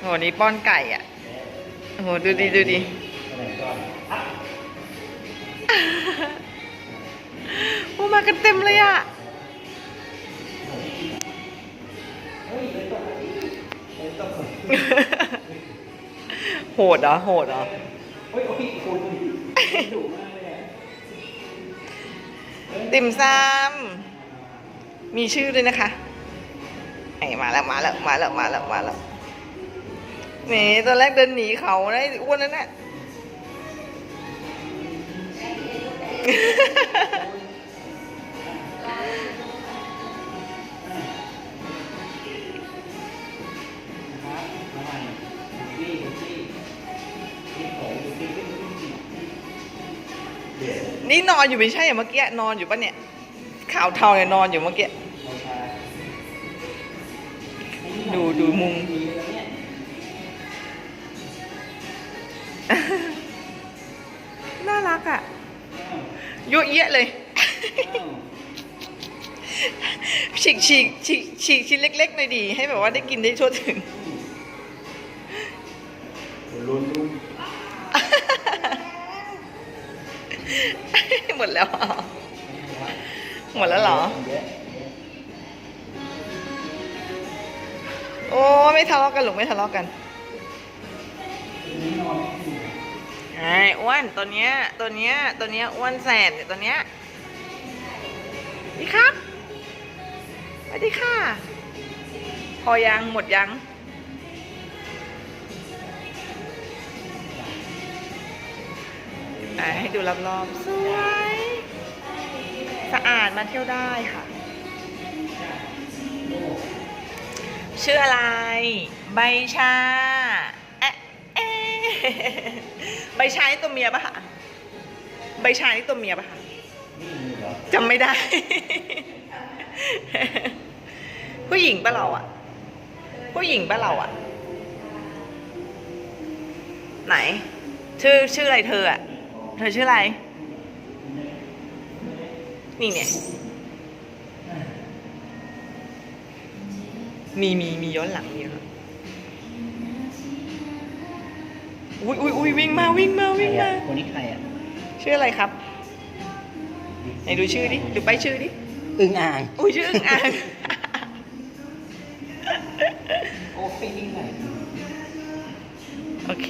โหนี่ป้อนไก่อะโอ้โหดูดิดูดิอะไรก่อนอะโอ้มากันเต็มเลยอะเฮ้ยเลยตกเลยตกโหดเหรอโหดเหรอเฮ้ยโอ้ยคุณดุมากเลยอะติ่มซำมีชื่อด้วยนะคะไอ้มาแล้วมาแล้วมาแล้วมาแล้วมาแล้ว นี่ตอนแรกเดินหนีเขานะไอ้อ้วนนั่นน่ะนะครับมาใหม่ดูที่ดูที่ที่โถดูที่ขึ้นขึ้นจริงเดี๋ยวนี่นอนอยู่ไม่ใช่เหรอเมื่อกี้นอนอยู่ปะเนี่ยขาวเทาเนี่ยนอนอยู่เมื่อกี้ ดูดูมุมดี นี่ยน่ารักอะอ้าวเยอะแยะเลยอ้าวฉีกฉีกฉีกฉีกชิ้นเล็กๆหน่อยดี ให้แบบว่าได้กินได้ทั่วถึงลุ้นลุ้นหมดแล้วเหรอหมดแล้วเหรอเยะโอ้ไม่ทะเลาะกันหรอกไม่ทะเลาะกันนี่นอน ไอ้อ้วนตัวเนี้ยตัวเนี้ยตัวเนี้ยอ้วนแสบเนี่ยตัวเนี้ยดีครับสวัสดีค่ะ พอยังหมดยังให้ดูรอบๆสวย สะอาดมาเที่ยวได้ค่ะ ชื่ออะไร ใบชา ใบชานี่ตัวเมียปะคะใบชานี่ตัวเมียปะคะนี่มีเหรอจำไม่ได้ ผู้หญิงปะเราอะผู้หญิงปะเราอะไหน ชื่อชื่ออะไรเธออะเธอชื่ออะไร นี่เนี่ย มีมีมีย้อนหลังมีย้อนห อุ้ยอุ้ยอุ้ยวิ่งมาวิ่งมาใครวิ่งอะมาคนนี้ใครอะชื่ออะไรครับไหนดูชื่อดิดูไปายชื่อดิอึ่งอ่างอุ้ยชื่ออึ่งอ่างโอ้ไปยิ่งไหนโอเค